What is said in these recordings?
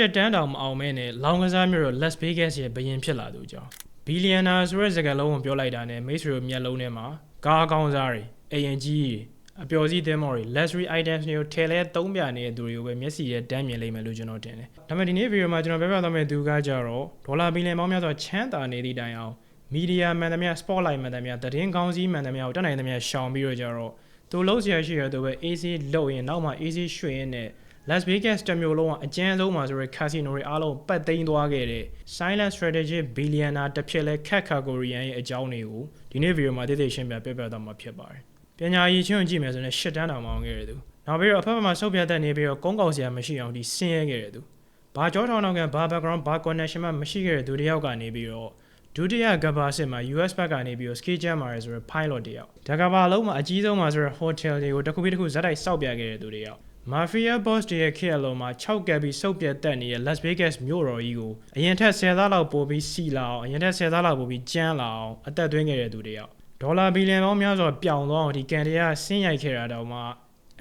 ရှစ်တန်းတောင်မအောင်မဲနဲ့လောင်ကစားမျိုးတော့ Las Vegas ရဲ့ဘယင်ဖြစ်လာသူကြောင့်ဘီလီယံနာဆိုတဲ့စကားလုံးကိုပြောလိုက်တာနဲ့မိတ်ဆွေတို့မျက်လုံးထဲမှာကားကောင်းစားတွေအရင်ကြီးတွေအပျော်စီးသင်းမော်တွေ luxury items တွေကိုထည့်လဲသုံးပြနေတဲ့သူတွေကိုပဲမျက်စိရဲ့တန်းမြင်လိမ့်မယ်လို့ကျွန်တော်ထင်တယ်။ဒါပေမဲ့ဒီနေ့ဗီဒီယိုမှာကျွန်တော်ပြောပြသွားမယ့်သူကကြတော့ဒေါ်လာဘီလီယံပေါင်းများစွာချမ်းသာနေသည့်တိုင်အောင်မီဒီယာမှန်သမျှ spotlight မှန်သမျှသတင်းကောင်းစီးမှန်သမျှကိုတက်နိုင်သမျှရှောင်ပြီးတော့ကြတော့သူလုံးဆရာရှိရတော့ပဲ AC လောက်ရင်နောက်မှ AC ရွှေ့ရင်နဲ့ Las Vegas တစ်မျိုးလုံးကအကျဉ်းဆုံးမှာဆိုရယ် casino တွေအားလုံးပတ်သိမ်းသွားခဲ့တဲ့ Silent Strategy Billionaire တစ်ဖြစ်လဲ Cat Kagorian ရဲ့အကြောင်းတွေကိုဒီနေ့ဗီဒီယိုမှာတိတိရှင်းပြပြပြသွားမှာဖြစ်ပါတယ်။ပညာရည်ချင်းကြည့်မယ်ဆိုရင်ရှစ်တန်းတောင်မအောင်ခဲ့တဲ့သူ။နောက်ပြီးတော့အဖက်ဖက်မှာဆုတ်ပြတ်တတ်နေပြီးတော့ကုန်းကောက်စရာမရှိအောင်ဒီဆင်းရဲခဲ့တဲ့သူ။ဘာကြောထောင်းတော့ကဘာ background ဘာ connection မှမရှိခဲ့တဲ့သူတယောက်ကနေပြီးတော့ဒုတိယကဘာစစ်မှာ US ဘက်ကနေပြီးတော့ ski jump မှာဆိုရယ် pilot တယောက်ဒါကဘာလုံးမှာအကြီးဆုံးမှာဆိုရယ် hotel တွေကိုတစ်ခုပြီးတစ်ခုဇက်တိုက်စောက်ပြခဲ့တဲ့သူတယောက် Mafia Boss တွေရဲ့ခေတ်အလုံးမှာ6ကပ်ပြီးစုပ်ပြတ်တက်နေတဲ့ Las Vegas မြို့တော်ကြီးကိုအရင်ထက်10သားလောက်ပိုပြီးစီလာအောင်အရင်ထက်10သားလောက်ပိုပြီးကျန်းလာအောင်အသက်သွင်းခဲ့တဲ့သူတယောက်ဒေါ်လာဘီလီယံပေါင်းများစွာပျောင်သွားအောင်ဒီကန်တရားဆင်းရိုက်ခဲ့တာတော့မှ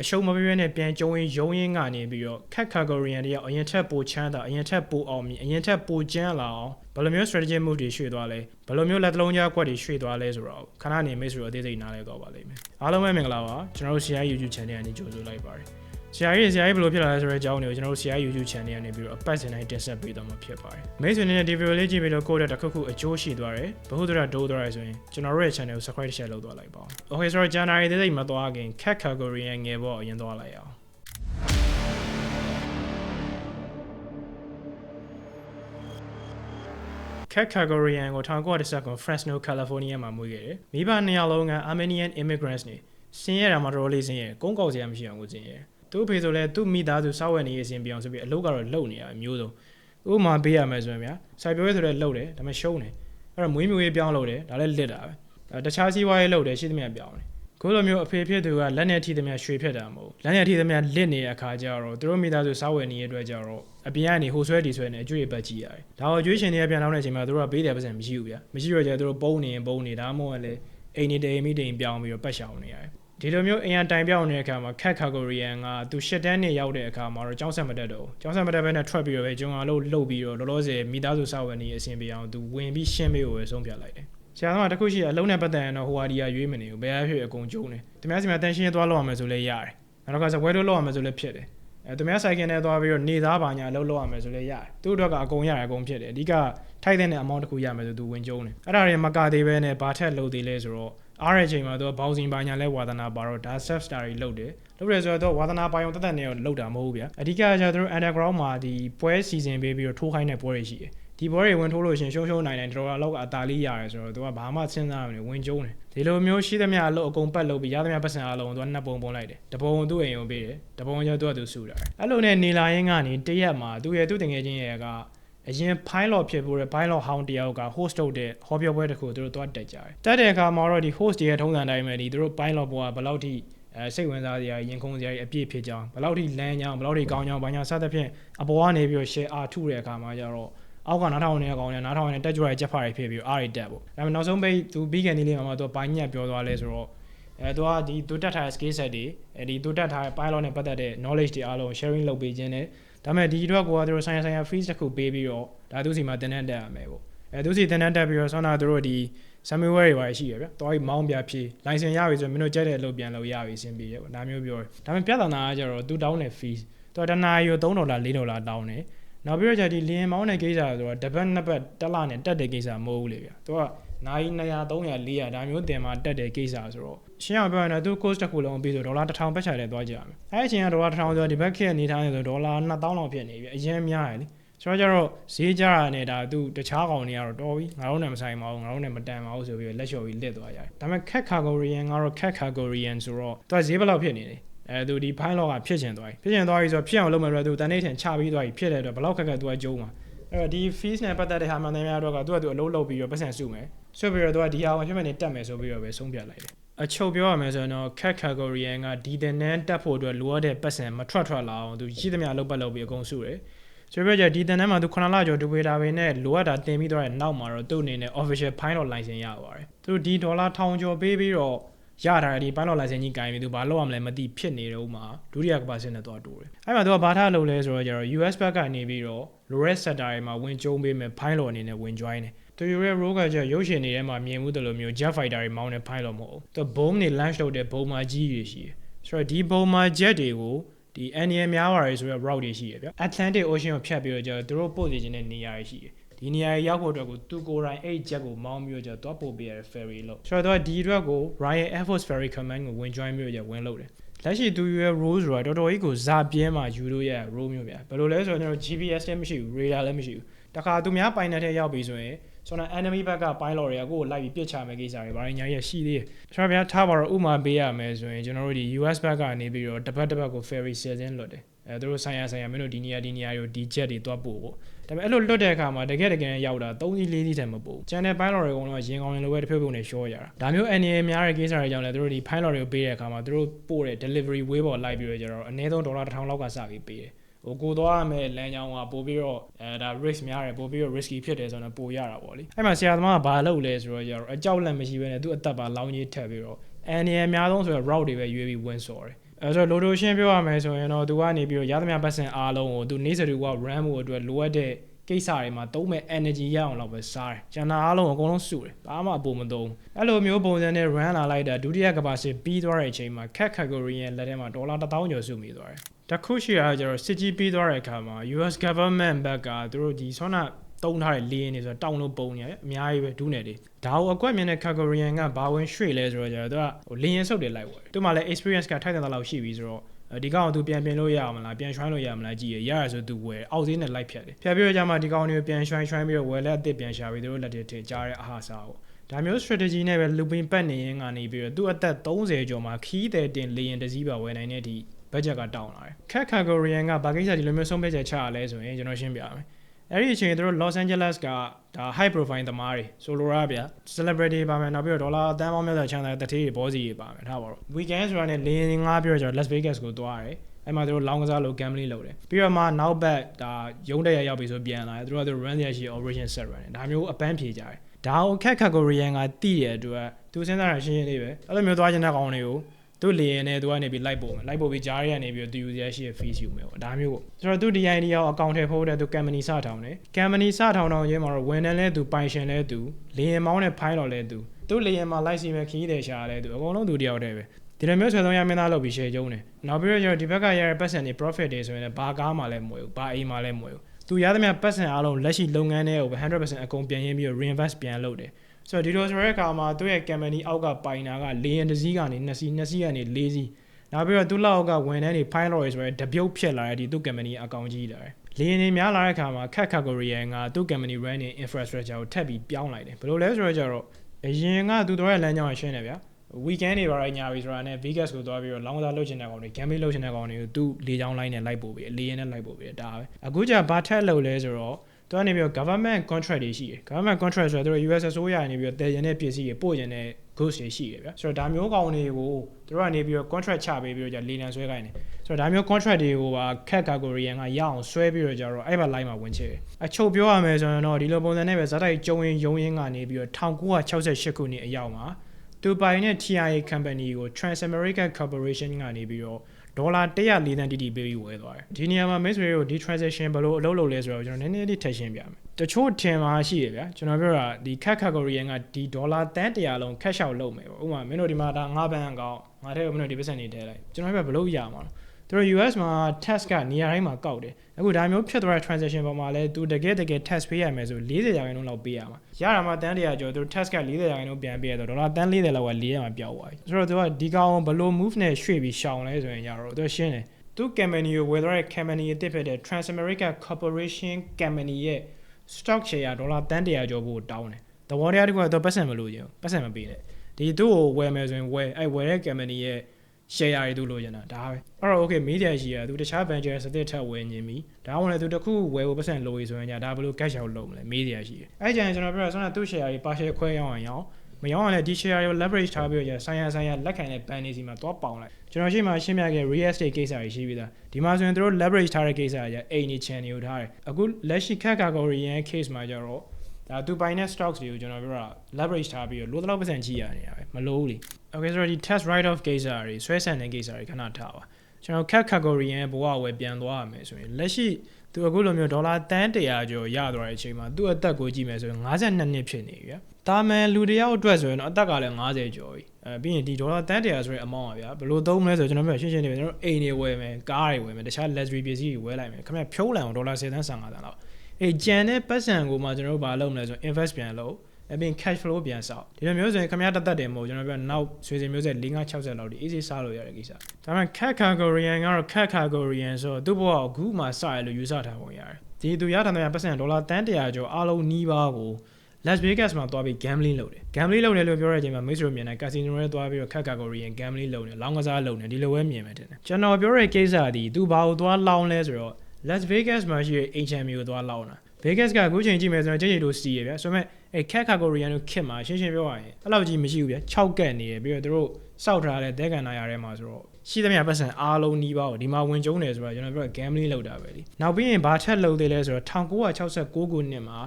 အရှုံးမပြည့်နဲ့ပြန်ကြုံရင်ရုံးရင်းကနေပြီးတော့ခက်ခါဂိုရီယန်တယောက်အရင်ထက်ပိုချမ်းသာအရင်ထက်ပိုအောင်မြင်အရင်ထက်ပိုကျန်းလာအောင်ဘယ်လိုမျိုး strategy move တွေရွှေ့သွားလဲဘယ်လိုမျိုးလက်သလုံးကြားကွက်တွေရွှေ့သွားလဲဆိုတော့ခဏနေမိတ်ဆွေတို့အသေးစိတ်နားလဲတော့ပါလိမ့်မယ်အားလုံးပဲမင်္ဂလာပါကျွန်တော်တို့ CI YouTube channel ကနေကြိုဆိုလိုက်ပါတယ် ဆရာကြီးဆရာကြီးဘယ်လိုဖြစ်လာလဲဆိုတဲ့အကြောင်းတွေကိုကျွန်တော်တို့ဆရာကြီး YouTube channel ကနေပြီးတော့အပတ်စဉ်တိုင်းတင်ဆက်ပေးသွားမှာဖြစ်ပါတယ်။မိတ်ဆွေတွေနဲ့ဒီဗီဒီယိုလေးကြည့်ပြီးတော့ကိုယ့်အတွက်တစ်ခုခုအကျိုးရှိသွားတယ်။ဘ ഹു ဒရဒိုးသွားရဆိုရင်ကျွန်တော်တို့ရဲ့ channel ကို subscribe share လုပ်သွားလိုက်ပါဦး။ Okay ဆိုတော့ January သေးသေးမသွားခင် cat category ရဲ့ငယ်ဘောအရင်သွားလိုက်အောင်။ Cat Kagorian ကို1910ခု Fresno California မှာမွေးခဲ့တယ်။မိဘနှစ်ယောက်လုံးက Armenian immigrants နေဆင်းရဲတာမှတော်တော်လေးဆင်းရဲကုန်းကောက်စရာမရှိအောင်ကိုဆင်းရဲ သူ့ဖေဆိုလဲသူ့မိသားစုစောက်ဝယ်နေရအစဉ်ပြောင်းဆိုပြီးအလုပ်ကတော့လုပ်နေရအမျိုးစုံဥပမာပေးရမယ်ဆိုရင်ဗျာစိုက်ပျိုးရေးဆိုလဲလုပ်တယ်ဒါပေမဲ့ရှုံးတယ်အဲ့တော့မွေးမြူရေးပြောင်းလုပ်တယ်ဒါလည်းလစ်တာပဲတခြားစီးပွားရေးလုပ်တယ်ရှိသမျှပြောင်းတယ်ခုလိုမျိုးအဖေဖြစ်သူကလက်နဲ့ထိသမျှရွှေဖြစ်တာမဟုတ်လက်နဲ့ထိသမျှလစ်နေတဲ့အခါကျတော့သူတို့မိသားစုစောက်ဝယ်နေရအတွက်ကျတော့အပြင်ကနေဟိုဆွဲဒီဆွဲနေအကျွေးပတ်ကြည့်ရတယ်ဒါတော့အကျွေးရှင်တွေကပြန်လောင်းတဲ့အချိန်မှာသူတို့ကပေးတယ်ပတ်စံမရှိဘူးဗျာမရှိတော့ကျသူတို့ပုံနေရင်ပုံနေဒါမှမဟုတ်လည်းအိမ်နေတိမ်မိတိမ်ပြောင်းပြီးတော့ပတ်ရှောင်နေရတယ် ဒီလိုမျိုးအင်ရန်တိုင်ပြောင်းနေတဲ့အခါမှာခက်ခါကိုရီယန်ကသူရှစ်တန်းနဲ့ရောက်တဲ့အခါမှာတော့ကျောင်းဆက်မတက်တော့ဘူးကျောင်းဆက်မတက်ဘဲနဲ့ထွက်ပြီးတော့ပဲဂျုံအောင်လို့လှုပ်ပြီးတော့လောလောဆယ်မိသားစုစောက်ဝင်နေအဆင်ပြေအောင်သူဝင်ပြီးရှင်းပေးဖို့ပဲဆုံးဖြတ်လိုက်တယ်ဆရာသမားတခုရှိအလုံးနဲ့ပတ်သက်ရင်တော့ဟိုဟာဒီယာရွေးမနေဘူးဘယ်အဖြစ်အကုန်ကျုံးတယ်တမန်စီမှာတန်ရှင်းသွားလောက်ရမယ်ဆိုလဲရတယ်နောက်တော့ကစပွဲတို့လောက်ရမယ်ဆိုလဲဖြစ်တယ်အဲတမန်ဆိုင်ကနဲ့သွားပြီးတော့နေသားပါညာလှုပ်လောက်ရမယ်ဆိုလဲရတယ်သူ့အတွက်ကအကုန်ရတယ်အကုန်ဖြစ်တယ်အဓိကထိုက်တဲ့အမောင်းတစ်ခုရမယ်ဆိုသူဝင်ကျုံးတယ်အဲ့ဒါတွေမကသေးပဲနဲ့ဘာထက်လှုပ်သေးလဲဆိုတော့ အားရချိန်မှာသူကဘောင်စင်ပါညာလဲဝါသနာပါတော့ဒါ self study လုပ်တယ်လုပ်တယ်ဆိုတော့ဝါသနာပါယုံတက်တက်နေတော့လုပ်တာမဟုတ်ဘူးဗျာအဓိကကျတော့ underground မှာဒီပွဲစီစဉ်ပေးပြီးတော့ထိုးခိုင်းတဲ့ပွဲတွေရှိတယ်ဒီပွဲတွေဝင်ထိုးလို့ရှင်ရှုံးရှုံးနိုင်နိုင်တော်တော်လောက်ကအတားလေးရတယ်ဆိုတော့သူကဘာမှစဉ်းစားမနေဝင်ကျုံးတယ်ဒီလိုမျိုးရှိသမျှအလုပ်အကုန်ပတ်လုပ်ပြီးရသမျှပတ်စံအလုံးသူကနှစ်ပုံပုံလိုက်တယ်တပုံသူ့အိမ်ကိုပေးတယ်တပုံကျသူကသူစုတာအဲ့လိုနဲ့နေလာရင်းကနေတရက်မှာသူ့ရဲ့သူ့တငယ်ချင်းရဲ့က အရင် pilot ဖြစ်ဖို့တဲ့ pilot ဟောင်းတယောက်က host လုပ်တဲ့ဟောပြောပွဲတစ်ခုသူတို့သွားတက်ကြတယ်တက်တဲ့အခါမှာတော့ဒီ host ရဲ့ထုံးစံတိုင်းပဲဒီသူတို့ pilot ဘောကဘယ်လောက်ထိအဲစိတ်ဝင်စားစရာရင်ခုန်စရာအပြည့်ဖြစ်ကြောင်းဘယ်လောက်ထိလမ်းကြောင်းဘယ်လောက်ထိကောင်းကြောင်းဘာညာစသဖြင့်အပေါ်ကနေပြီးတော့ share အားထုတဲ့အခါမှာကျတော့အောက်ကနားထောင်နေတဲ့ကောင်နဲ့နားထောင်နေတဲ့တက်ကြွတဲ့ချက်ဖာတွေဖြစ်ပြီးအားတွေတက်ပေါ့ဒါပေမဲ့နောက်ဆုံးပိတ်သူပြီးကန်ဒီလေးမှာမှသူကပိုင်းညက်ပြောသွားလဲဆိုတော့အဲသူကဒီသူတက်ထားတဲ့ skill set တွေအဲဒီသူတက်ထားတဲ့ pilot နဲ့ပတ်သက်တဲ့ knowledge တွေအားလုံး sharing လုပ်ပေးခြင်းနဲ့ ဒါပေမဲ့ဒီအတွက်ကိုကသူတို့ဆိုင်ရာဆိုင်ရာ fees တစ်ခုပေးပြီးတော့ဒါသူစီမှာတင်တဲ့တက်ရမယ်ပေါ့အဲသူစီတင်တဲ့တက်ပြီးတော့ဆောနာသူတို့ဒီ samuel တွေပါရှိရဗျာတော်ကြီးမောင်းပြဖြေ license ရပြီဆိုရင်မင်းတို့ကြက်တဲ့အလုပ်ပြန်လုပ်ရပြီအဆင်ပြေရပေါ့ဒါမျိုးပြောတယ်ဒါပေမဲ့ပြဿနာကကျတော့သူတောင်းတဲ့ fees သူတနာရီကို3ဒေါ်လာ4ဒေါ်လာတောင်းတယ်နောက်ပြီးတော့じゃဒီလင်းမောင်းတဲ့ကိစ္စဆိုတော့တပတ်နှစ်ပတ်တက်လာနဲ့တက်တဲ့ကိစ္စမဟုတ်ဘူးလေဗျာသူက နိုင်200 300 400ဒါမျိုးတင်မှာတက်တဲ့ကိစ္စဆိုတော့ရှင်းအောင်ပြောရင်တော့သူ cost တစ်ခုလုံးပြီးဆိုဒေါ်လာ1000ပတ်ချတယ်သွားကြရမယ်အဲ့အချိန်ကဒေါ်လာ1000ဆိုတော့ဒီဘက်ခေတ်အနေထားနေဆိုဒေါ်လာ2000လောက်ဖြစ်နေပြီအရင်များရလေဆိုတော့ကျတော့ဈေးကြရနဲ့ဒါသူတခြားကောင်တွေကတော့တော်ပြီငါတို့နဲ့မဆိုင်ပါဘူးငါတို့နဲ့မတန်ပါဘူးဆိုပြီးလက်လျှော်ပြီးလစ်သွားရတယ်ဒါပေမဲ့ cat categorian ကတော့ cat categorian ဆိုတော့သူကဈေးဘယ်လောက်ဖြစ်နေလဲအဲသူဒီ file log ကဖြစ်ချင်သွားပြီဖြစ်ချင်သွားပြီဆိုတော့ဖြစ်အောင်လုပ်မယ်ဆိုတော့သူတန်နေထန်ချပြီးသွားပြီဖြစ်တဲ့အတွက်ဘယ်လောက်ခက်ခက်သူကကျုံးမှာအဲ့တော့ဒီ fees နဲ့ပတ်သက်တဲ့ဟာမှန်တယ်များတော့ကသူကသူအလုပ်လုပ်ပြီးတော့ပတ်စံစုမယ် စုပြီးတော့သူကဒီဟာကိုဖြစ်မယ်နေတက်မယ်ဆိုပြီးတော့ပဲဆုံးဖြတ်လိုက်တယ်အချုပ်ပြောရမယ်ဆိုရင်တော့ cat categorian ကဒီတနန်းတက်ဖို့အတွက်လိုအပ်တဲ့ပတ်စံမထွက်ထွက်လာအောင်သူရှိသမျှအလုပ်ပတ်လုပ်ပြီးအကုန်စုတယ်ဆိုပြကြဒီတန်တန်းမှာသူ9လကျော်ဒူပေတာပဲနဲ့လိုအပ်တာတင်ပြီးသွားတဲ့နောက်မှာတော့သူ့အနေနဲ့ official pilot license ရပါတယ်သူဒီဒေါ်လာ1000ကျော်ပေးပြီးတော့ရထားတဲ့ဒီ pilot license ကြီးကိုင်ပြီးသူဘာလုပ်ရမလဲမသိဖြစ်နေတော့မှဒုတိယကမ္ဘာစစ်နဲ့သွားတိုးတယ်အဲ့မှာသူကဘာထားလုပ်လဲဆိုတော့ကျတော့ US ဘက်ကနေပြီးတော့ Loret sector တွေမှာဝင်ကျုံပေးမယ် pilot အနေနဲ့ဝင် join တယ် သူရဲ့ role ကကျရုပ်ရှင်တွေထဲမှာမြင်မှုတလို့မျိုး jet fighter တွေမောင်းတဲ့ pilot မဟုတ်ဘူးသူ bomb တွေ launch လုပ်တဲ့ bomber ကြီးတွေရှိတယ်ဆိုတော့ဒီ bomber jet တွေကိုဒီ NEA များပါတယ်ဆိုတော့ route တွေရှိတယ်ဗျ Atlantic Ocean ကိုဖြတ်ပြီးတော့ကျတော့သူတို့ပို့စီခြင်းတဲ့နေရာတွေရှိတယ်ဒီနေရာရောက်ဖို့အတွက်ကိုသူကိုယ်တိုင်အဲ့ jet ကိုမောင်းပြီးတော့ကျတော့ပို့ပေးရတဲ့ ferry လို့ဆိုတော့ဒီအတွက်ကို Royal Air Force Ferry Command ကိုဝင် join ပြီးတော့ဝင်လုပ်တယ်လက်ရှိသူရဲ့ role ဆိုတာတော်တော်ကြီးကိုဇာပြဲမှာယူလို့ရ role မျိုးဗျဘယ်လိုလဲဆိုတော့ကျွန်တော် GPS လည်းမရှိဘူး radar လည်းမရှိဘူးတခါသူများပိုင်တဲ့ထဲရောက်ပြီဆိုရင် ဆိုတော့ enemy ဘက်က pilot တွေကကိုယ်ကိုလိုက်ပြီးပြစ်ချမယ်ကိစ္စတွေဘာတွေညာကြီးရှိသေးတယ်ကျွန်တော်ဗျာထားပါတော့ဥမာပေးရမယ်ဆိုရင်ကျွန်တော်တို့ဒီ US ဘက်ကနေပြီးတော့တစ်ပတ်တစ်ပတ်ကို ferry season လွတ်တယ်အဲသူတို့ဆိုင်ရာဆိုင်ရာမင်းတို့ဒီနေရာဒီနေရာတွေကိုဒီ jet တွေသွားပို့ဖို့ဒါပေမဲ့အဲ့လိုလွတ်တဲ့အခါမှာတကယ်တကယ်ရောက်တာ3စီ4စီတည်းမပို့ကျန်တဲ့ pilot တွေအကုန်လုံးကရင်ကောင်းရင်လိုပဲတစ်ဖြုတ်ဖြုတ်နဲ့ short ရတာဒါမျိုး NA များတဲ့ကိစ္စတွေကြောင့်လည်းသူတို့ဒီ pilot တွေကိုပေးတဲ့အခါမှာသူတို့ပို့တဲ့ delivery way ပေါ်လိုက်ပြီးတော့ကျတော့အနည်းဆုံးဒေါ်လာ1000လောက်ကစပြီးပေးတယ် ဟိုကိုသွားရမယ်လမ်းကြောင်းကပို့ပြီးတော့အဲဒါ risk များတယ်ပို့ပြီးတော့ risky ဖြစ်တယ်ဆိုတော့ပို့ရတာပေါ့လေအဲ့မှာဆရာသမားကဘာလုပ်လဲဆိုတော့ကျတော့အကြောက်လက်မရှိဘဲနဲ့သူ့အသက်ပါလောင်းကြီးထက်ပြီးတော့အန်ဒီအများဆုံးဆိုတော့ route တွေပဲရွေးပြီးဝင်စော်တယ်အဲဆိုလိုတိုရှင်းပြောရမယ်ဆိုရင်တော့သူကနေပြီးတော့ရသမျှပတ်စင်အားလုံးကိုသူနေစတူက RAM ဖို့အတွက်လိုအပ်တဲ့ကိစ္စတွေမှာသုံးမဲ့ energy ရအောင်တော့ပဲစားတယ်။ကျန်တာအားလုံးအကုန်လုံးစုတယ်။ဘာမှအပုံမသုံး။အဲ့လိုမျိုးပုံစံနဲ့ run လာလိုက်တာဒုတိယကမ္ဘာစစ်ပြီးသွားတဲ့အချိန်မှာ cat category ရဲ့လက်ထဲမှာဒေါ်လာ1000ကျော်စုမိသွားတယ်။ တခုရှိတာကျတော့စစ်ကြီးပြီးသွားတဲ့အခါမှာ US government ဘက်ကသူတို့ဒီဆောနာတုံးထားတဲ့လေရင်တွေဆိုတော့တောင်းလို့ပုံနေအများကြီးပဲဒူးနယ်တွေဒါကိုအကွက်မြင်တဲ့ category ကဘာဝင်ရွှေ့လဲဆိုတော့ကျတော့သူကဟိုလေရင်ဆုပ်တွေလိုက်ပေါ်တယ်။သူမှလည်း experience ကထိုက်တဲ့လောက်ရှိပြီဆိုတော့ဒီကောင်ကသူပြန်ပြင်လို့ရအောင်မလားပြန်ရွှိုင်းလို့ရမလားကြည့်ရရရဆိုသူဝယ်အောက်ဈေးနဲ့လိုက်ဖြတ်တယ်ဖြတ်ပြီးတော့ကြမှာဒီကောင်တွေကိုပြန်ရွှိုင်းရွှိုင်းပြီးတော့ဝယ်လက်အစ်စ်ပြန်ရှာပြီးသူတို့လက်တွေထည့်ကြားတဲ့အဟာစားကိုဒါမျိုး strategy နဲ့ပဲလူပင်ပတ်နေရင်ကနေပြီးတော့သူ့အသက်30ကျော်မှာခီးတဲ့တင်လေရင်တစည်းပါဝယ်နိုင်တဲ့အထိ budget ကတောင်းလာတယ်။ Cat Categorian ကဘာကိစ္စဒီလိုမျိုးဆုံးဖြတ်ချက်ချရလဲဆိုရင်ကျွန်တော်ရှင်းပြမယ်။အဲ့ဒီအချိန်သူတို့ Los Angeles ကဒါ high profile သမားတွေဆိုလိုရဗျာ celebrity ပါမယ်နောက်ပြီးတော့ဒေါ်လာအသန်းပေါင်းများစွာချမ်းသာတဲ့တတိတွေဘောစီတွေပါမယ်ထားပါတော့ weekend ဆိုတာနဲ့လင်းငါးပြောကြတော့ Las Vegas ကိုသွားတယ်အဲ့မှာသူတို့လောင်းကစားလို့ gambling လုပ်တယ်ပြီးတော့မှနောက်ဘက်ဒါရုံးတက်ရရောက်ပြီဆိုပြန်လာတယ်သူတို့ကသူ run ရရှိ operation set run တယ်ဒါမျိုးအပန်းဖြေကြတယ်ဒါကိုခက်ခက်ကို Rian ကတိတဲ့အတွက်သူစဉ်းစားတာရှင်းရှင်းလေးပဲအဲ့လိုမျိုးသွားချင်တဲ့ကောင်တွေကို သူလေရင်နဲ့သူကနေပြီးလိုက်ပို့မယ်လိုက်ပို့ပြီးဂျားရီကနေပြီးသူယူရရှိရဲ့ fees ယူမယ်ပေါ့ဒါမျိုးပေါ့ဆိုတော့သူဒီ idea ကိုအကောင့်ထဲဖိုးတဲ့သူ company စထောင်တယ် company စထောင်တော့ရင်းမှာတော့ဝန်ထမ်းလဲသူပိုင်ရှင်လဲသူလေရင်မောင်းနဲ့ဖိုင်းတော့လဲသူသူလေရင်မှာလိုက်စီမဲ့ခီးတယ်ရှာလဲသူအကုန်လုံးသူတယောက်တည်းပဲဒီလိုမျိုးဆွေဆုံးရမင်းသားလုပ်ပြီး share ကျုံးတယ်နောက်ပြီးတော့ဒီဘက်ကရတဲ့ပတ်စံတွေ profit တွေဆိုရင်လည်းဘာကားမှလည်းမွေဘူးဘာအိမ်မှလည်းမွေဘူးသူရသမျှပတ်စံအားလုံးလက်ရှိလုပ်ငန်းတွေကိုပဲ100%အကုန်ပြန်ရင်းပြီးတော့ reinvest ပြန်လုပ်တယ် ဆိုတော့ဒီလိုဆိုတဲ့အခါမှာသူ့ရဲ့ company အောက်ကပိုင်တာကလေရင်တစ်စီးကနေနှစ်စီးနှစ်စီးကနေလေးစီးနောက်ပြီးတော့သူ့လောက်အောက်ကဝန်ထမ်းတွေ file တွေဆိုရဲတပြုတ်ဖြစ်လာတဲ့ဒီသူ့ company အကောင့်ကြီးလာတယ်လေရင်တွေများလာတဲ့အခါမှာ cat category ရဲ့ငါသူ့ company running infrastructure ကိုထပ်ပြီးပြောင်းလိုက်တယ်ဘယ်လိုလဲဆိုတော့ကျတော့အရင်ကသူတို့ရဲ့လမ်းကြောင်းရှင်းတယ်ဗျာ weekend တွေပါရိုက်ညာပြီဆိုတာနဲ့ Vegas ကိုသွားပြီးတော့လောင်းကစားလုပ်ချင်တဲ့ကောင်တွေ gambling လုပ်ချင်တဲ့ကောင်တွေကိုသူလေကြောင်း line နဲ့လိုက်ပို့ပြီးလေရင်နဲ့လိုက်ပို့ပြီးဒါပဲအခုကျဘာထက်လုပ်လဲဆိုတော့ သူကနေပြီးတော့ government contract တွေရှိတယ် government contract ဆိုတော့သူတို့ US အစိုးရနေပြီးတော့တည်ရင်တဲ့ပစ္စည်းတွေပို့ရင်တဲ့ goods တွေရှိတယ်ဗျာဆိုတော့ဒါမျိုးကောင်တွေကိုသူတို့ကနေပြီးတော့ contract ချပေးပြီးတော့じゃလေလံဆွဲခိုင်းတယ်ဆိုတော့ဒါမျိုး contract တွေကိုပါ cat category ကရအောင်ဆွဲပြီးတော့ကြတော့အဲ့ဘက် line မှာဝင်ချေအချုပ်ပြောရမယ်ဆိုရင်တော့ဒီလိုပုံစံနဲ့ပဲဇာတ်တိုက်ကျုံရင်ယုံရင်းကနေပြီးတော့1968ခုနှစ်အရောက်မှာသူပိုင်တဲ့ TIA company ကို Transamerica Corporation ကနေပြီးတော့ ဒေါ်လာ104သန်းတိတိပေးပြီးဝယ်သွားတယ်ဒီနေရာမှာ miss တွေကိုဒီ transaction ဘယ်လိုအလုပ်လုပ်လဲဆိုတော့ကျွန်တော်နည်းနည်းလေးထည့်ရှင်းပြမယ်တချို့ထင်မှာရှိရဗျာကျွန်တော်ပြောတာဒီ cat category ကဒီဒေါ်လာတန်း100လုံး cash out လုပ်မယ်ပေါ့ဥပမာမင်းတို့ဒီမှာဒါ9ဘန်းအကောင့်ငါထဲကမင်းတို့ဒီပတ်စံနေထည့်လိုက်ကျွန်တော်ပြောဘယ်လိုရမှာလဲ သူတို့ US မှာ tax ကနေရာတိုင်းမှာကောက်တယ်အခုဒါမျိုးဖြစ်သွားတဲ့ transaction ပေါ်မှာလဲသူတကယ်တကယ် tax ပေးရမယ်ဆို40ရာခိုင်နှုန်းလောက်ပေးရမှာရတာမှတန်းတရာကျော်သူ tax က40ရာခိုင်နှုန်းပြန်ပေးရတော့ဒေါ်လာတန်း40လောက်က400မှာပြောက်သွားပြီဆိုတော့သူကဒီကောင်ဘယ်လို move နဲ့ရွှေ့ပြီးရှောင်လဲဆိုရင်ကြတော့သူရှင်းတယ်သူ company ကိုဝယ်သွားတဲ့ company အတစ်ဖြစ်တဲ့ Transamerica Corporation company ရဲ့ stock share ဒေါ်လာတန်း100ကျော်ဖို့တောင်းတယ်။သဘောတရားတစ်ခုကတော့ပတ်စံမလို့ခြင်းပတ်စံမပေးနဲ့။ဒီသူ့ကိုဝယ်မယ်ဆိုရင်ဝယ်အဲ့ဝယ်တဲ့ company ရဲ့ share တွေသူလိုချင်တာဒါပဲ။အဲ့တော့ okay media ရှိရသူတခြား venture စတဲ့ထက်ဝယ်နေပြီ။ဒါမှမဟုတ်သူတခုဝယ်ဖို့ပတ်စံလိုရဆိုရင်ညာဒါဘယ်လို cash out လုပ်မလဲ media ရှိရ။အဲ့ကြရင်ကျွန်တော်ပြောတာဆိုတော့သူ့ share တွေ partial ခွဲရောင်းအောင်ရောင်းမရောင်းရလဲဒီ share ကို leverage ထားပြီးတော့ဆိုင်ရဆိုင်ရလက်ခံတဲ့ ban နေစီမှာသွားပေါင်လိုက်ကျွန်တော်ရှိမှရှင်းပြခဲ့ real estate ကိစ္စတွေရှိပြီးသားဒီမှာဆိုရင်တို့ leverage ထားတဲ့ကိစ္စတွေအိမ်နေ channel ကိုထားတယ်အခုလက်ရှိ cat category ရဲ့ case မှာကျတော့ဒါသူပိုင်တဲ့ stocks တွေကိုကျွန်တော်ပြောတာ leverage ထားပြီးတော့လိုသလောက်ပတ်စံကြည့်ရနေတာပဲမလို့လေ okay ဆိုတော့ဒီ test write off case တွေဆွဲဆန်တဲ့ case တွေခဏထားပါကျွန်တော် cat category ရဲ့ဘဝဝယ်ပြန်သွားရမယ်ဆိုရင်လက်ရှိသူအခုလိုမျိုးဒေါ်လာတန်း100ကျော်ရသွားတဲ့အချိန်မှာသူ့အသက်ကိုကြည့်မယ်ဆိုရင်52နှစ်ဖြစ်နေပြီဗျာတာမန်လူတယောက်အတွက်ဆိုရင်တော့အသက်ကလည်း50ကျော်ပြီအဲပြီးရင်ဒီဒေါ်လာတန်း100ဆိုတဲ့အမောင်းပါဗျာဘယ်လိုသုံးမလဲဆိုတော့ကျွန်တော်ပြောရှင်းရှင်းနေပြီကျွန်တော်အိမ်တွေဝယ်မယ်ကားတွေဝယ်မယ်တခြား luxury ပစ္စည်းတွေဝယ်လိုက်မယ်ခင်ဗျဖြုံးလိုက်အောင်ဒေါ်လာ10သန်း15သန်းလောက်အေးကြံတဲ့ပတ်စံကိုမှကျွန်တော်တို့ဘာလုပ်မလဲဆိုရင် invest ပြန်လုပ် အပြင် cash flow ပြန်ဆောက်ဒီလိုမျိုးဆိုရင်ခင်ဗျားတသက်တယ်မဟုတ်ကျွန်တော်ပြောနောက်ဆွေစဉ်မျိုးဆက်5 60လောက်ဒီ easy စားလို့ရတဲ့ကိစ္စဒါပေမဲ့ cat categorian ကတော့ cat categorian ဆိုတော့သူ့ဘဝကိုအခုမှစရလို့ယူဆထားပုံရတယ်ဒီသူရထားတဲ့ပတ်စံဒေါ်လာတန်း100ကျော်အားလုံးနီးပါးကို Las Vegas မှာသွားပြီး gambling လုပ်တယ် gambling လုပ်တယ်လို့ပြောတဲ့အချိန်မှာမိတ်ဆွေတို့မြင်တယ် casino ထဲသွားပြီးတော့ cat category ရင် gambling လုပ်တယ်လောင်းကစားလုပ်တယ်ဒီလိုပဲမြင်မယ်တင်တယ်ကျွန်တော်ပြောတဲ့ case ကဒီသူဘာကိုသွားလောင်းလဲဆိုတော့ Las Vegas မှာရှိတဲ့ HM ကိုသွားလောင်းတာ Vegas ကအခုချိန်ကြည့်မယ်ဆိုရင်ကြိတ်ကြိတ်လို့စီရဗျာဆိုမဲ့ အဲ cat category တို့ခစ်မှာရှင်းရှင်းပြောရရင်အဲ့လောက်ကြီးမရှိဘူးဗျာ6ကက်နေရပြီးတော့တို့စောက်ထားတဲ့တဲကန်နာရထဲမှာဆိုတော့ရှိသမျှပတ်စံအားလုံးနီးပါးကိုဒီမှာဝင်ကျုံတယ်ဆိုတော့ကျွန်တော်ပြော gambling လုပ်တာပဲလीနောက်ပြီးရင်ဘာထက်လုပ်သေးလဲဆိုတော့1969ခုနှစ်မှာ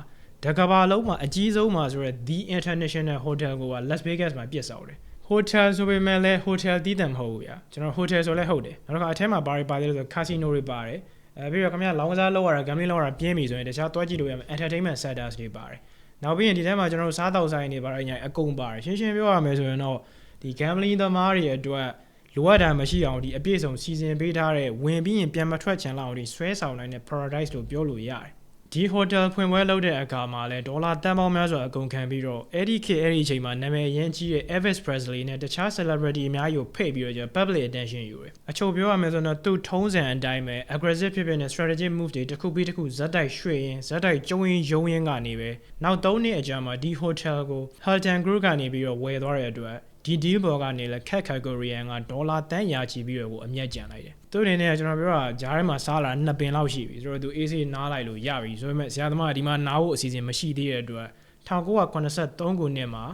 တကဘာလုံးမှာအကြီးဆုံးမှာဆိုတော့ The International Hotel ကိုက Las Vegas မှာပြစ်ဆောင်တယ် hotel ဆိုပေမဲ့လည်း hotel တည်တယ်မဟုတ်ဘူးဗျာကျွန်တော် hotel ဆိုလည်းဟုတ်တယ်နောက်တစ်ခါအထက်မှာဘာတွေပါတယ်လဲဆို casino တွေပါတယ်အဲပြီးတော့ခင်ဗျာလောင်းကစားလောက်ရတာ gambling လောက်ရတာပြင်းပြီဆိုရင်တခြားတွားကြည့်လို့ရမယ် entertainment sectors တွေပါတယ် နောက်ပြီးရင်ဒီထဲမှာကျွန်တော်တို့စားတောက်ဆိုင်တွေပါတယ်ညာအကုန်ပါတယ်ရှင်းရှင်းပြောရမယ်ဆိုရင်တော့ဒီ gambling သမားတွေအတွက်လိုအပ်တာမရှိအောင်ဒီအပြည့်စုံစီစဉ်ပေးထားတဲ့ဝင်ပြီးရင်ပြန်မထွက်ချင်လောက်အောင်ဒီဆွဲဆောင်နိုင်တဲ့ paradise လို့ပြောလို့ရတယ် ဒီ hotel ဖွင့်ပွဲလုပ်တဲ့အခါမှာလဲဒေါ်လာတန်ပေါင်းများစွာအကုန်ခံပြီးတော့အဲ့ဒီခေတ်အဲ့ဒီအချိန်မှာနာမည်အရင်ကြီးတဲ့ Elvis Presley နဲ့တခြား celebrity အများကြီးကိုဖိတ်ပြီးတော့ကျ public attention ယူတယ်အချို့ပြောရမယ်ဆိုတော့သူ့ထုံးစံအတိုင်းပဲ aggressive ဖြစ်ဖြစ်နဲ့ strategic move တွေတစ်ခုပြီးတစ်ခုဇက်တိုက်ရွှေ့ရင်ဇက်တိုက်ကျုံရင်ယုံရင်ကနေပဲနောက်၃နှစ်အကြာမှာဒီ hotel ကို Hilton Group ကနေပြီးတော့ဝယ်သွားတဲ့အတွက် ဒီ deal ပေါ်ကနေလဲ cat categorian ကဒေါ်လာတန်းရာချီပြီးတော့ကိုအမျက်ကြံလိုက်တယ်သူအနေနဲ့ကျွန်တော်ပြောတာဂျားထဲမှာစားလာနှစ်ပင်လောက်ရှိပြီဆိုတော့သူ AC နားလိုက်လို့ရပြီဆိုပေမဲ့ဆရာသမားကဒီမှာနားဖို့အစီအစဉ်မရှိသေးတဲ့အတွက်1983ခုနှစ်မှာ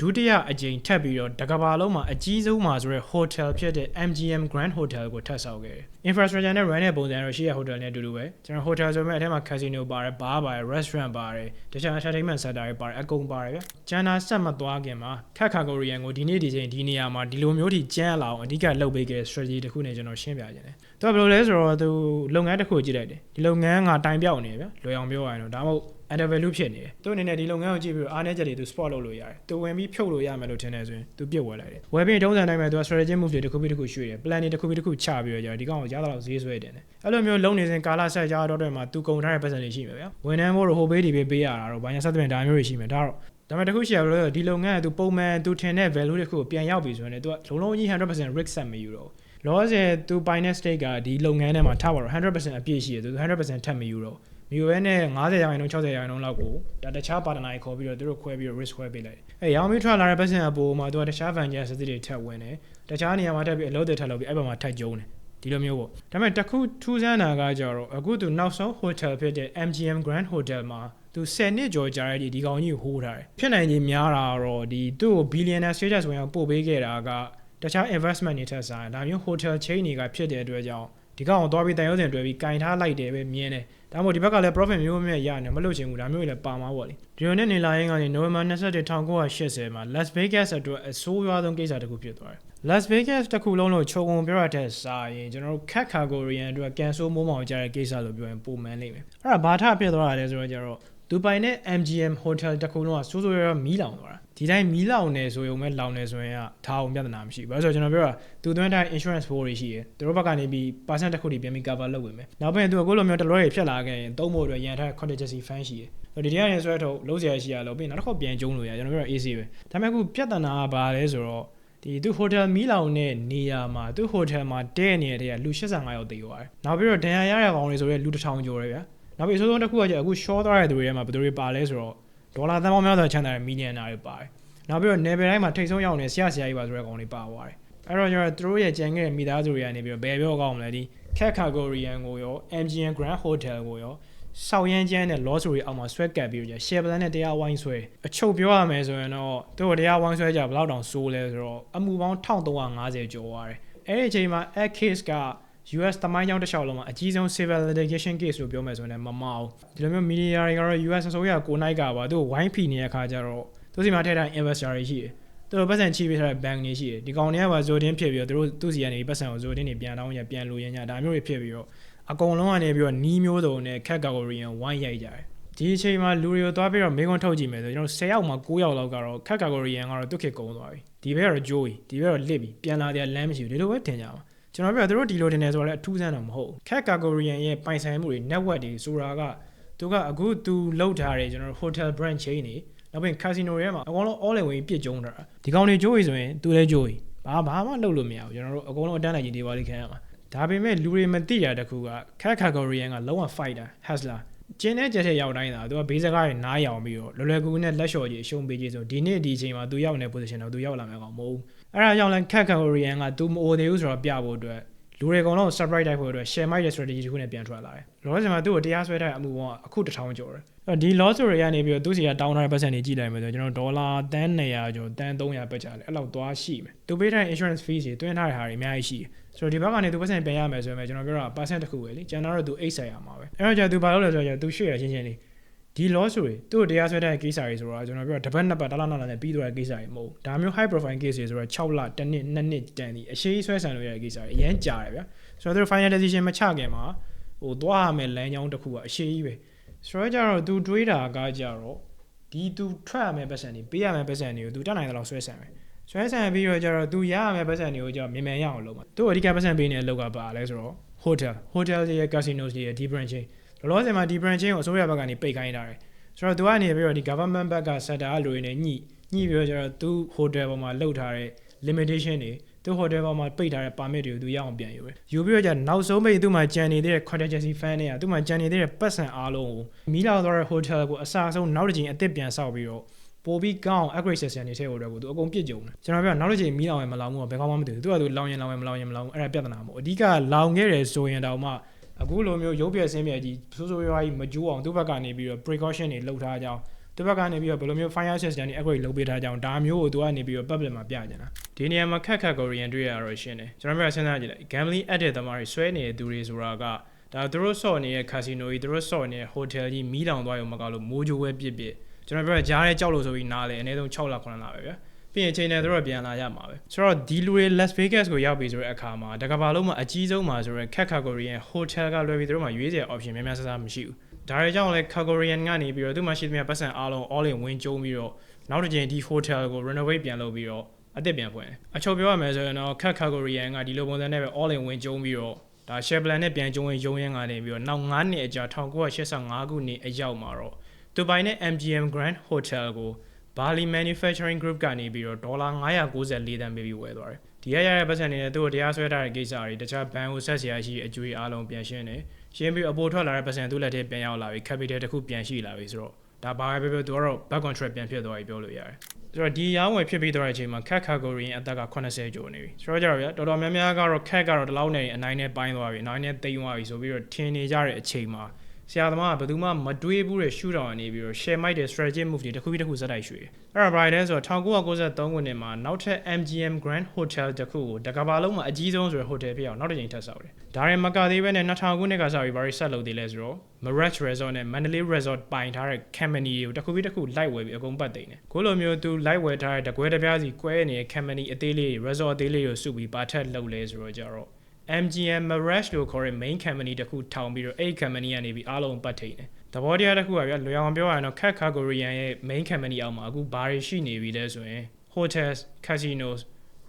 ဒုတိယအကြိမ်ထပ်ပြီးတော့တကဘာလုံးမှာအကြီးဆုံးမှာဆိုရဲ hotel ဖြစ်တဲ့ MGM Grand Hotel ကိုထပ်ဆောက်ခဲ့တယ်။ infrastructure နဲ့ run တဲ့ပုံစံတော့ရှိရ hotel နဲ့အတူတူပဲကျွန်တော် hotel ဆိုပေမဲ့အထက်မှာ casino ပါတယ် bar ပါတယ် restaurant ပါတယ်တခြား entertainment center တွေပါတယ်အကုန်ပါတယ်ဗျ။ကျန်တာဆက်မသွားခင်မှာခက်ခါကိုရီယန်ကိုဒီနေ့ဒီချိန်ဒီနေရာမှာဒီလိုမျိုးထိကျန်းလာအောင်အဓိကလုပ်ပေးခဲ့တဲ့ strategy တစ်ခုနဲ့ကျွန်တော်ရှင်းပြခြင်းတယ်။သူကဘယ်လိုလဲဆိုတော့သူလုပ်ငန်းတစ်ခုကြည့်လိုက်တယ်။ဒီလုပ်ငန်းကတိုင်ပြောက်နေဗျ။လွယ်အောင်ပြောရရင်တော့ဒါမှမဟုတ် undervalue ဖြစ်နေတယ်။သူအနေနဲ့ဒီလုပ်ငန်းကိုကြည့်ပြီးတော့အားနည်းချက်တွေသူ spot လုပ်လို့ရတယ်။သူဝင်ပြီးဖြုတ်လို့ရမယ်လို့ထင်တယ်ဆိုရင်သူပြစ်ဝယ်လိုက်တယ်။ဝယ်ပြီးတုံးစံတိုင်းမှာသူက strategy move တွေတစ်ခုပြီးတစ်ခုရွှေ့တယ်။ plan တွေတစ်ခုပြီးတစ်ခုချပြီးတော့ကြာဒီကောင်ကိုရတော့ဈေးဆွဲတင်တယ်။အဲ့လိုမျိုးလုံနေစဉ်ကာလဆက်ကြတော့တဲ့မှာသူကုန်ထားတဲ့ပတ်စံတွေရှိမယ်ဗျာ။ဝန်ထမ်းဖို့တော့ဟိုဘေးဒီဘေးပေးရတာတော့ဘာညာဆက်သွင်းဒါမျိုးတွေရှိမယ်ဒါတော့ဒါပေမဲ့တခုရှိရလို့ဒီလုပ်ငန်းကသူပုံမှန်သူထင်တဲ့ value တစ်ခုကိုပြန်ရောက်ပြီဆိုရင်သူကလုံးလုံးကြီး100% risk set မယူတော့လောဆယ်သူ finance stake ကဒီလုပ်ငန်းထဲမှာထားပါတော့100%အပြည့်ရှိရသူ100%ထပ်မယူတော့ မြူရဲနဲ့90ရာခိုင်နှုန်း60ရာခိုင်နှုန်းလောက်ကိုဒါတခြားပါတနာတွေခေါ်ပြီးတော့သူတို့ခွဲပြီးတော့ risk ခွဲပေးလိုက်တယ်။အဲရောင်းပြီးထွက်လာတဲ့ပတ်စံအပေါ်မှာသူကတခြား venture စသစ်တွေထပ်ဝင်တယ်။တခြားနေရာမှာထပ်ပြီးအလုပ်တွေထပ်လုပ်ပြီးအဲ့ဘက်မှာထပ်ကျုံးတယ်။ဒီလိုမျိုးပေါ့ဒါပေမဲ့တခုထူးဆန်းတာကကြတော့အခုသူနောက်ဆုံး hotel ဖြစ်တဲ့ MGM Grand Hotel မှာသူ10နှစ်ကျော်ကြာတဲ့ဒီဒီကောင်ကြီးကိုဟိုးထားတယ်ဖြစ်နိုင်ကြီးများတာတော့ဒီသူ့ကို billionaire status ဝင်အောင်ပို့ပေးခဲ့တာကတခြား investment တွေထက်ဆိုင်ဒါမျိုး hotel chain တွေကဖြစ်တဲ့အတွက်ကြောင့်ဒီကောင်ကိုသွားပြီးတန်ရုံးစင်တွဲပြီးကင်ထားလိုက်တယ်ပဲမြင်တယ် ဒါမှမဟုတ်ဒီဘက်ကလည်း profit မျိုးမျိုးရနေမလို့ချင်ဘူးဒါမျိုးတွေလည်းပါမှာပေါ့လေဒီလိုနဲ့နေလာရင်ကနေ November 21 1980မှာ Las Vegas အတွက်အဆိုးရွားဆုံးကိစ္စတစ်ခုဖြစ်သွားတယ် Las Vegas တစ်ခုလုံးလို့ခြုံငုံပြောရတဲ့စာရင်ကျွန်တော်တို့ cat categorian အတွက်ကန်ဆိုးမိုးမောင်ကြတဲ့ကိစ္စလို့ပြောရင်ပုံမှန်လိမ့်မယ်အဲ့ဒါဘာထဖြစ်သွားတာလဲဆိုတော့ကျတော့သူပိုင်တဲ့ MGM Hotel တစ်ခုလုံးကစိုးစိုးရွားရွားမီးလောင်သွားတာ ဒီတိုင်းမီးလောင်နေဆိုရုံပဲလောင်နေဆိုရင်ကဒါအောင်ပြဿနာမရှိဘူး။ဘာလို့ဆိုတော့ကျွန်တော်ပြောတာသူသွင်းတိုင်း insurance for တွေရှိတယ်။သူတို့ဘက်ကနေပြီး percent တစ်ခုတည်းပြန်ပြီး cover လုပ်ဝင်မယ်။နောက်ပိုင်းသူကကိုလိုမျိုးတလွဲတွေဖြစ်လာခဲ့ရင်သုံးဖို့အတွက်ရန်ထား contingency fund ရှိတယ်။ဒီတရားရင်ဆွဲထုတ်လုံးစရာရှိရလို့ပြီးနောက်တစ်ခေါက်ပြန်ကျုံးလို့ရကျွန်တော်ပြောတာ AC ပဲ။ဒါပေမဲ့အခုပြဿနာကဘာလဲဆိုတော့ဒီသူဟိုတယ်မီးလောင်တဲ့နေရာမှာသူဟိုတယ်မှာတဲနေတဲ့လူ85ယောက်တေသွားတယ်။နောက်ပြီးတော့ဒဏ်ရာရတဲ့ကောင်တွေဆိုရဲလူ1000ကျော်တယ်ဗျာ။နောက်ပြီးအစိုးဆုံးတစ်ခုကကျအခု short သွားတဲ့သူတွေထဲမှာဘယ်သူတွေပါလဲဆိုတော့ ဒေါ်လာသန်းပေါင်းများစွာချမ်းသာတဲ့မီလီယံနာတွေပါတယ်။နောက်ပြီးတော့ level တိုင်းမှာထိတ်ဆုံးရောက်နေဆရာဆရာကြီးပါဆိုတဲ့ကောင်တွေပါသွားတယ်။အဲ့တော့ကျွန်တော်သူတို့ရဲ့ကြံခဲ့တဲ့မိသားစုတွေကနေပြီးတော့ဘယ်ပြောကောင်းမလဲဒီ Cat Categorian ကိုရော MGM Grand Hotel ကိုရောဆောက်ရမ်းကျန်းတဲ့ loss တွေအောက်မှာဆွဲကပ်ပြီးတော့ share plan နဲ့တရားဝိုင်းဆွဲအချုပ်ပြောရမယ်ဆိုရင်တော့သူတို့တရားဝိုင်းဆွဲကြဘယ်လောက်တောင်ဆိုးလဲဆိုတော့အမှုပေါင်း1350ကျော်သွားတယ်အဲ့ဒီအချိန်မှာ X case က US တမိုင်းကြောင်းတစ်လျှောက်လုံးမှာအကြီးဆုံး civil litigation case လို့ပြောမယ်ဆိုရင်လည်းမမအောင်ဒီလိုမျိုး media တွေကတော့ US အစိုးရကိုနိုင်ကပါသူ့ဝိုင်းဖီနေတဲ့အခါကျတော့သူစီမှာထည့်ထား investor တွေရှိတယ်သူတို့ပတ်စံချီးပေးထားတဲ့ bank တွေရှိတယ်ဒီကောင်တွေကပါဇိုတင်းဖြစ်ပြီးတော့သူတို့သူစီကနေပတ်စံကိုဇိုတင်းတွေပြန်တောင်းရပြန်လို့ရညဒါမျိုးတွေဖြစ်ပြီးတော့အကုန်လုံးကနေပြီးတော့နီးမျိုးစုံနဲ့ခက်ကာကိုရီယန်ဝိုင်းရိုက်ကြတယ်ဒီအချိန်မှာလူတွေကိုသွားပြီးတော့မေးခွန်းထုတ်ကြည့်မယ်ဆိုကျွန်တော်10ယောက်မှာ9ယောက်လောက်ကတော့ခက်ကာကိုရီယန်ကတော့သူ့ခေတ်ကုန်သွားပြီဒီဘက်ကတော့ဂျိုးကြီးဒီဘက်ကတော့လစ်ပြီပြန်လာတဲ့လမ်းမရှိဘူးဒီလိုပဲထင်ကြပါ ကျွန်တော်ပြောသူတို့ဒီလိုတင်နေဆိုတော့လည်းအထူးဆန်းတော့မဟုတ်ခက်ကာကိုရီယန်ရဲ့ပိုင်ဆိုင်မှုတွေ network တွေဆိုတာကသူကအခုသူလောက်ထားတယ်ကျွန်တော် hotel brand chain တွေနောက်ပြီး casino တွေမှာအကုန်လုံး all in ဝင်ပြစ်ကျုံးတာဒီကောင်တွေဂျိုးကြီးဆိုရင်သူလည်းဂျိုးကြီးဘာဘာမှလုပ်လို့မရဘူးကျွန်တော်တို့အကုန်လုံးအတန်းလိုက်ကြီးဒီပါလိခံရမှာဒါပေမဲ့လူတွေမသိတာတခုကခက်ကာကိုရီယန်ကလုံးဝ fighter hustler ကျင်းတဲ့ကြက်တဲ့ရောက်တိုင်းသာသူကဘေးစကားတွေနားရောင်ပြီးတော့လွယ်လွယ်ကူကူနဲ့လက်လျှော်ကြီးအရှုံးပေးကြီးဆိုဒီနေ့ဒီအချိန်မှာသူရောက်နေတဲ့ position တော့သူရောက်လာမယ်ကောင်မဟုတ်ဘူး အဲ့ဒါကြောင့်လဲခက်ကာကိုရီယန်ကသူမအိုသေးဘူးဆိုတော့ပြဖို့အတွက်လူတွေကောင်တော့ surprise တိုက်ဖို့အတွက် share mic ရဲ့ strategy တခုနဲ့ပြန်ထွက်လာတယ်လောဆယ်မှာသူ့ကိုတရားစွဲထားတဲ့အမှုပေါင်းအခုတစ်ထောင်ကျော်တယ်အဲ့ဒီ loss တွေကနေပြီးတော့သူစီကတောင်းထားတဲ့ပတ်စံတွေကြည့်လိုက်မယ်ဆိုကျွန်တော်ဒေါ်လာတန်း200ကျော်တန်း300ပတ်ချတယ်အဲ့လောက်သွားရှိမယ်သူပေးထားတဲ့ insurance fees တွေတွင်းထားတဲ့ဟာတွေအများကြီးရှိတယ်ဆိုတော့ဒီဘက်ကနေသူပတ်စံပြန်ရမယ်ဆိုရင်ကျွန်တော်ပြောတာ percent တစ်ခုပဲလေကျွန်တော်တို့သူအိတ်ဆိုင်ရမှာပဲအဲ့တော့ကြာသူဘာလုပ်လဲဆိုတော့သူရှေ့ရချင်းချင်းလေး ဒီ loss တွေသူ့ကိုတရားစွဲတဲ့ case တွေဆိုတော့ကျွန်တော်ပြောတပတ်နှစ်ပတ်တလားနှစ်လားနဲ့ပြီးသွားတဲ့ case တွေမဟုတ်ဒါမျိုး high profile case တွေဆိုတော့6လတစ်နှစ်နှစ်နှစ်တန်ဒီအရှိဆွဲဆန်လို့ရတဲ့ case တွေအရင်ကြာတယ်ဗျာဆိုတော့သူ final decision မချခင်မှာဟိုသွားရမယ်လမ်းကြောင်းတစ်ခုကအရှိကြီးပဲဆိုတော့ကြတော့သူတွေးတာကကြတော့ဒီသူထွက်ရမယ်ပတ်စံတွေပေးရမယ်ပတ်စံတွေကိုသူတက်နိုင်တဲ့လောက်ဆွဲဆန်မယ်ဆွဲဆန်ပြီးတော့ကြတော့သူရရမယ်ပတ်စံတွေကိုကြတော့မြန်မြန်ရအောင်လုပ်မှာသူအဓိကပတ်စံပေးနေတဲ့အလုပ်ကပါလဲဆိုတော့ hotel hotel ရဲ့ casinos ရဲ့ deep branch လောလောဆယ်မှာ deep branch ကိုအစိုးရဘက်ကနေပိတ်ခိုင်းထားတယ်ဆိုတော့သူကနေပြီးတော့ဒီ government ဘက်က sector အလိုရင်းနဲ့ညှိညှိပြီးတော့ကျတော့သူ hotel ပေါ်မှာလုပ်ထားတဲ့ limitation တွေသူ hotel ပေါ်မှာပိတ်ထားတဲ့ permit တွေကိုသူရအောင်ပြန်ယူတယ်ယူပြီးတော့ကျနောက်ဆုံးပိတ်သူ့မှာကြံနေတဲ့ contingency fund တွေကသူ့မှာကြံနေတဲ့ပတ်စံအားလုံးကိုမီးလောင်သွားတဲ့ hotel ကိုအစားဆုံးနောက်တစ်ချိန်အသစ်ပြန်ဆောက်ပြီးတော့ပိုပြီးကောင်း upgrade session တွေထည့်ဖို့အတွက်ကိုသူအကုန်ပြည့်ကြုံတယ်ကျွန်တော်ပြောနောက်တစ်ချိန်မီးလောင်ရင်မလောင်ဘူးဘယ်ကောင်းမှမသိဘူးသူကသူလောင်ရင်လောင်ရင်မလောင်ရင်မလောင်ဘူးအဲ့ဒါပြဿနာမဟုတ်အဓိကလောင်ခဲ့တယ်ဆိုရင်တောင်မှ အခုလိုမျိုးရုပ်ပြဆင်းပြကြီးဆိုးဆိုးရွားကြီးမကျိုးအောင်သူ့ဘက်ကနေပြီးတော့ precaution တွေလုပ်ထားကြအောင်သူဘက်ကနေပြီးတော့ဘယ်လိုမျိုး fire system တွေ upgrade လုပ်ပေးထားကြအောင်ဒါမျိုးကိုသူကနေပြီးတော့ public မှာပြကြတာဒီနေရာမှာခက်ခက် Korean တွေ့ရတော့ရှင်းတယ်ကျွန်တော်ပြောစဉ်းစားကြည့်လိုက် gambling addict သမားတွေဆွဲနေတဲ့သူတွေဆိုတာကဒါသူတို့ဆော့နေတဲ့ casino ကြီးသူတို့ဆော့နေတဲ့ hotel ကြီးမီးလောင်သွားရုံမကလို့မိုးကြိုးပဲပြစ်ပြစ်ကျွန်တော်ပြောကြားရဲကြောက်လို့ဆိုပြီးနားလေအနည်းဆုံး6လ9လပဲဗျာ ပြီးရင်ချိန်နဲ့သူတို့ပြန်လာရမှာပဲဆိုတော့ဒီလူတွေ Las Vegas ကိုရောက်ပြီဆိုတဲ့အခါမှာတကဘာလုံးမှာအကြီးဆုံးမှာဆိုတော့ခက်ခါကိုရီယန် hotel ကလွယ်ပြီးသူတို့မှာရွေးစရာ option များများဆဆမရှိဘူးဒါတွေကြောင့်လဲ Kagorian ကနေပြီးတော့သူ့မှာရှိသမျှပတ်စံအားလုံး all in ဝင်ကျုံပြီးတော့နောက်တစ်ချိန်ဒီ hotel ကို renovate ပြန်လုပ်ပြီးတော့အသစ်ပြန်ဖွင့်တယ်အချုပ်ပြောရမယ်ဆိုရင်တော့ Kat Kagorian ကဒီလိုပုံစံနဲ့ပဲ all in ဝင်ကျုံပြီးတော့ဒါ share plan နဲ့ပြန်ကျုံဝင်ရုံးရင်းကနေပြီးတော့နောက်9နှစ်အကြာ1985ခုနှစ်အရောက်မှာတော့သူပိုင်တဲ့ MGM Grand Hotel ကို Bali Manufacturing Group ကနေပြီးတော့ဒေါ်လာ994တန်းပေးပြီးဝယ်သွားတယ်ဒီရရတဲ့ပတ်စံနေနဲ့သူ့ကိုတရားစွဲထားတဲ့ကိစ္စတွေတခြားဘဏ်ကိုဆက်ဆရာရှိအကျွေးအားလုံးပြန်ရှင်းတယ်ရှင်းပြီးအပေါ်ထွက်လာတဲ့ပတ်စံသူ့လက်ထဲပြန်ရောက်လာပြီ capital တစ်ခုပြန်ရှိလာပြီဆိုတော့ဒါဘာပဲပြောပြောသူကတော့ back contract ပြန်ဖြစ်သွားပြီပြောလို့ရတယ်ဆိုတော့ဒီရောင်းဝယ်ဖြစ်ပြီးသွားတဲ့အချိန်မှာ cat category အသက်က80ကျော်နေပြီဆိုတော့ကြတော့ဗျာတော်တော်များများကတော့ cat ကတော့ဒီလောက်နေအနိုင်နဲ့ပိုင်းသွားပြီအနိုင်နဲ့တိမ်သွားပြီဆိုပြီးတော့ထင်နေကြတဲ့အချိန်မှာ ဆရာသမားကဘယ်သူမှမတွေးဘူးတဲ့ shoot down နေပြီးတော့ share mic တဲ့ strategy move တွေတစ်ခုပြီးတစ်ခုဇက်တိုက်ရွှေ့အဲ့ဒါ bright လဲဆိုတော့1993ခုနှစ်မှာနောက်ထပ် MGM Grand Hotel တစ်ခုကိုတကဘာလုံးမှာအကြီးဆုံးဆိုတဲ့ hotel ဖြစ်အောင်နောက်တစ်ကြိမ်ထပ်ဆောက်တယ်ဒါရင်မကသေးပဲနဲ့2000ခုနှစ်ကစပြီးဘာတွေဆက်လုပ်သေးလဲဆိုတော့ Mirage Resort နဲ့ Mandalay Resort ပိုင်ထားတဲ့ company တွေကိုတစ်ခုပြီးတစ်ခု light ဝယ်ပြီးအကုန်ပတ်သိမ်းတယ်ခုလိုမျိုးသူ light ဝယ်ထားတဲ့တကွဲတပြားစီကွဲနေတဲ့ company အသေးလေးတွေ resort အသေးလေးတွေကိုစုပြီးပါထက်လုပ်လဲဆိုတော့ကြတော့ MGM Mirage လို့ခေါ်တဲ့ main company တစ်ခုထောင်ပြီးတော့အဲ့ company ကနေပြီးအားလုံးပတ်ထိန်တယ်။သဘောတရားတစ်ခုကဗျာလွယ်အောင်ပြောရရင်တော့ Cat Cagorean ရဲ့ main company အောက်မှာအခုဘာတွေရှိနေပြီလဲဆိုရင် hotels, casinos,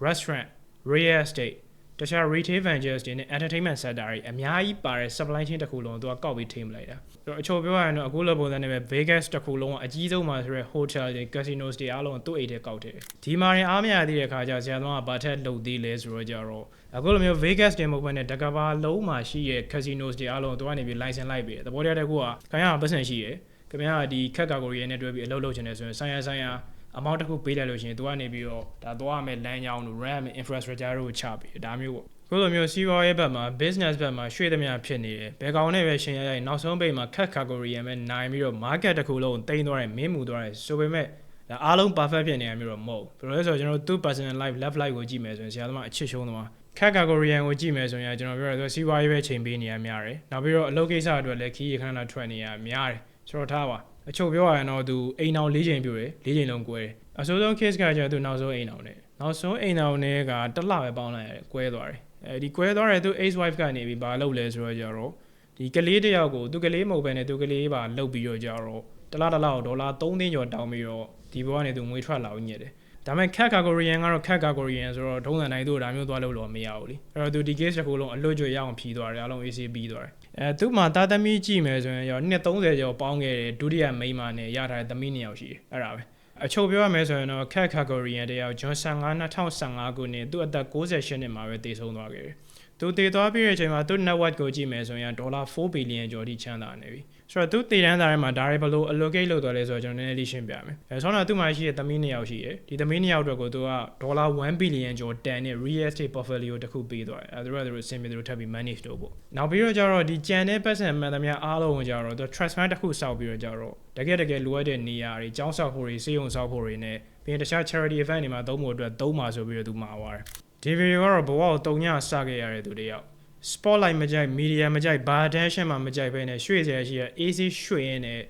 restaurant, real estate တခြား retail ventures တွေနဲ့ entertainment sector တွေအများကြီးပါတဲ့ supply chain တစ်ခုလုံးကိုသူကကောက်ပြီးထိမလိုက်တာ။ဆိုတော့အချို့ပြောရရင်တော့အခုလိုပုံစံနဲ့ပဲ Vegas တစ်ခုလုံးကအကြီးဆုံးမှာဆိုရဲ hotel တွေ casinos တွေအားလုံးကိုသူ့အိတ်ထဲကောက်တယ်။ဒီမှာရင်အားမရသေးတဲ့အခါကျဆရာသမားကဘာထက်လုပ်သေးလဲဆိုတော့ကြတော့အခုလိုမျိုး Vegas တင်မဟုတ်ဘဲနဲ့တကဘာလုံးမှာရှိရဲ့ casinos တွေအားလုံးကိုသူကနေပြီး license လိုက်ပြီးတယ်။သဘောတရားတစ်ခုကခင်ဗျားကပတ်စံရှိရယ်။ခင်ဗျားကဒီခက်ကာကိုရီနဲ့တွဲပြီးအလုပ်လုပ်ချင်တယ်ဆိုရင်ဆိုင်ရဆိုင်ရ အမောင့်တစ်ခုပေးလိုက်လို့ရှိရင်သူကနေပြီးတော့ဒါသွားရမယ်လမ်းကြောင်းတို့ RAM infrastructure တို့ချပြီးဒါမျိုးပေါ့ခုလိုမျိုးစီးပွားရေးဘက်မှာ business ဘက်မှာရွှေ့သမျှဖြစ်နေတယ်ဘယ်ကောင်နဲ့ပဲရှင်ရရနောက်ဆုံးပိတ်မှာခက် category ရမယ်နိုင်ပြီးတော့ market တစ်ခုလုံးတိမ့်သွားတယ်မင်းမူသွားတယ်ဆိုပေမဲ့ဒါအားလုံး perfect ဖြစ်နေရမျိုးတော့မဟုတ်ဘူးဘယ်လိုလဲဆိုတော့ကျွန်တော်တို့သူ့ personal life left life ကိုကြည့်မယ်ဆိုရင်ဆရာသမားအချစ်ရှုံးသမားခက်ကာကိုရီယန်ကိုကြည့်မယ်ဆိုရင်ကျွန်တော်ပြောရဆိုစီးပွားရေးပဲချိန်ပေးနေရများတယ်နောက်ပြီးတော့အလုပ်ကိစ္စအတွက်လည်းခီးရခဏလောက်ထွက်နေရများတယ်ဆိုတော့ထားပါ အချုပ်ပြောရရင်တော့သူအိမ်အောင်၄ချိန်ပြိုတယ်၄ချိန်လုံးကွဲတယ်အဆိုးဆုံး case ကကျတော့သူနောက်ဆုံးအိမ်အောင်နဲ့နောက်ဆုံးအိမ်အောင်နဲ့ကတစ်လပဲပေါင်းလိုက်ရတယ်ကွဲသွားတယ်အဲဒီကွဲသွားတဲ့သူ ace wife ကနေပြီးဘာလုပ်လဲဆိုတော့ကျတော့ဒီကလေးတစ်ယောက်ကိုသူကလေးမဟုတ်ဘဲနဲ့သူကလေးပါလှုပ်ပြီးတော့ကြတော့တစ်လားတစ်လားကိုဒေါ်လာ3သိန်းကျော်တောင်းပြီးတော့ဒီဘောကနေသူငွေထွက်လာအောင်ညစ်တယ်ဒါပေမဲ့ခက်ကာကိုရီယန်ကတော့ခက်ကာကိုရီယန်ဆိုတော့ထုံးစံတိုင်းသူ့ဒါမျိုးသွားလို့တော့မရဘူးလीအဲ့တော့သူဒီ case တစ်ခုလုံးအလွတ်ကျွေရအောင်ဖြီးသွားတယ်အလုံး AC ပြီးသွားတယ် အဲသူ့မှာတာသမီကြည့်မယ်ဆိုရင်ရောနှစ်30ကျော်ပေါင်းခဲ့တဲ့ဒုတိယမိန်းမနဲ့ရထားတဲ့သမီးနှစ်ယောက်ရှိတယ်အဲ့ဒါပဲအချုပ်ပြောရမယ်ဆိုရင်တော့ခက်ကာကိုရီယန်တယောက်ဂျွန်ဆန်က2015ခုနှစ်သူ့အသက်68နှစ်မှာပဲတည်ဆုံးသွားခဲ့တယ် သူတည်သွားပြီးတဲ့အချိန်မှာသူ့ network ကိုကြည့်မယ်ဆိုရင်ဒေါ်လာ4ဘီလီယံကျော်ထိချမ်းသာနေပြီဆိုတော့သူတည်တန်းသားထဲမှာဒါတွေဘယ်လို allocate လုပ်သွားလဲဆိုတော့ကျွန်တော်နည်းနည်းလေးရှင်းပြမယ်အဲဆောင်းတော့သူ့မှာရှိတဲ့သမီးနှစ်ယောက်ရှိတယ်ဒီသမီးနှစ်ယောက်အတွက်ကိုသူကဒေါ်လာ1ဘီလီယံကျော်တန်တဲ့ real estate portfolio တစ်ခုပေးသွားတယ်အဲသူတို့ကသူတို့အဆင်ပြေသူတို့ထပ်ပြီး manage လုပ်ဖို့နောက်ပြီးတော့ကျတော့ဒီကြံတဲ့ပတ်စံမှန်သမျှအားလုံးကိုကျတော့သူ trust fund တစ်ခုစောက်ပြီးတော့ကျတော့တကယ်တကယ်လိုအပ်တဲ့နေရာတွေကျောင်းဆောက်ဖို့တွေစေယုံဆောက်ဖို့တွေနဲ့ပြီးရင်တခြား charity event တွေမှာသုံးဖို့အတွက်သုံးပါဆိုပြီးတော့သူမှာသွားတယ် ဒီဗီဒီယိုကတော့ဘဝကိုတုံညစခဲ့ရတဲ့သူတယောက် spotlight မကြိုက် media မကြိုက် bar attention မှာမကြိုက်ဘဲနဲ့ရွှေ့စရာရှိရ AC ရွှေ့ရင်းနဲ့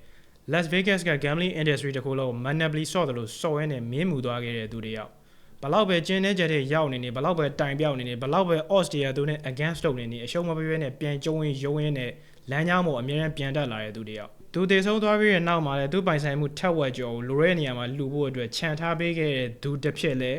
Las Vegas က gambling industry တခုလုံး monopoly ဆော့တယ်လို့စော်ရင်းနဲ့မင်းမူသွားခဲ့တဲ့သူတယောက်ဘလောက်ပဲကျင်းနေကြတဲ့ရောက်နေနေဘလောက်ပဲတိုင်ပြောက်နေနေဘလောက်ပဲ Austria သူနဲ့ against လုပ်နေနေအရှုံးမပေးဘဲနဲ့ပြန်ကျုံရင်ရုံးရင်းနဲ့လမ်းကြောင်းပေါ်အမြဲတမ်းပြန်တက်လာတဲ့သူတယောက်သူတည်ဆုံးသွားပြီးတဲ့နောက်မှာလည်းသူပိုင်ဆိုင်မှုထက်ဝက်ကျော်ကိုလိုတဲ့နေရာမှာလှူဖို့အတွက်ခြံထားပေးခဲ့တဲ့သူတစ်ဖြစ်လဲ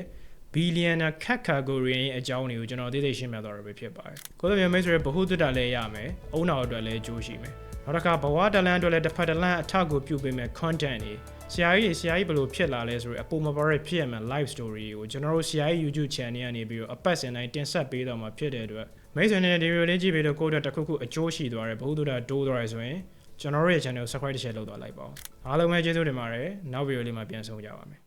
ဘီလီယံနာခက်ခါကိုရီယန်ရဲ့အကြောင်းတွေကိုကျွန်တော်သိသိရှင်းပြသွားရပဲဖြစ်ပါတယ်။ကိုလိုမျိုးမိတ်ဆွေဘ ഹു တုတ္တလည်းရမယ်။အုံနောက်အတွက်လည်းအကျိုးရှိမယ်။နောက်တစ်ခါဘဝတလန်းအတွက်လည်းတစ်ဖက်တစ်လန်းအထောက်ကိုပြုပေးမယ် content တွေဆရာကြီးဆရာကြီးဘယ်လိုဖြစ်လာလဲဆိုရင်အပေါ်မပါရဖြစ်ရမယ် live story ကိုကျွန်တော်တို့ဆရာကြီး YouTube channel ကနေပြီးတော့အပတ်စဉ်တိုင်းတင်ဆက်ပေးတော့မှာဖြစ်တဲ့အတွက်မိတ်ဆွေနဲ့ဒီဗီဒီယိုလေးကြည့်ပြီးတော့ကိုယ့်အတွက်တစ်ခုခုအကျိုးရှိသွားတယ်ဘ ഹു တုတ္တတိုးသွားရဆိုရင်ကျွန်တော်တို့ရဲ့ channel ကို subscribe တစ်ချက်လုပ်သွားလိုက်ပါဦးအားလုံးပဲကျေးဇူးတင်ပါတယ်နောက်ဗီဒီယိုလေးမှာပြန်ဆုံကြပါမယ်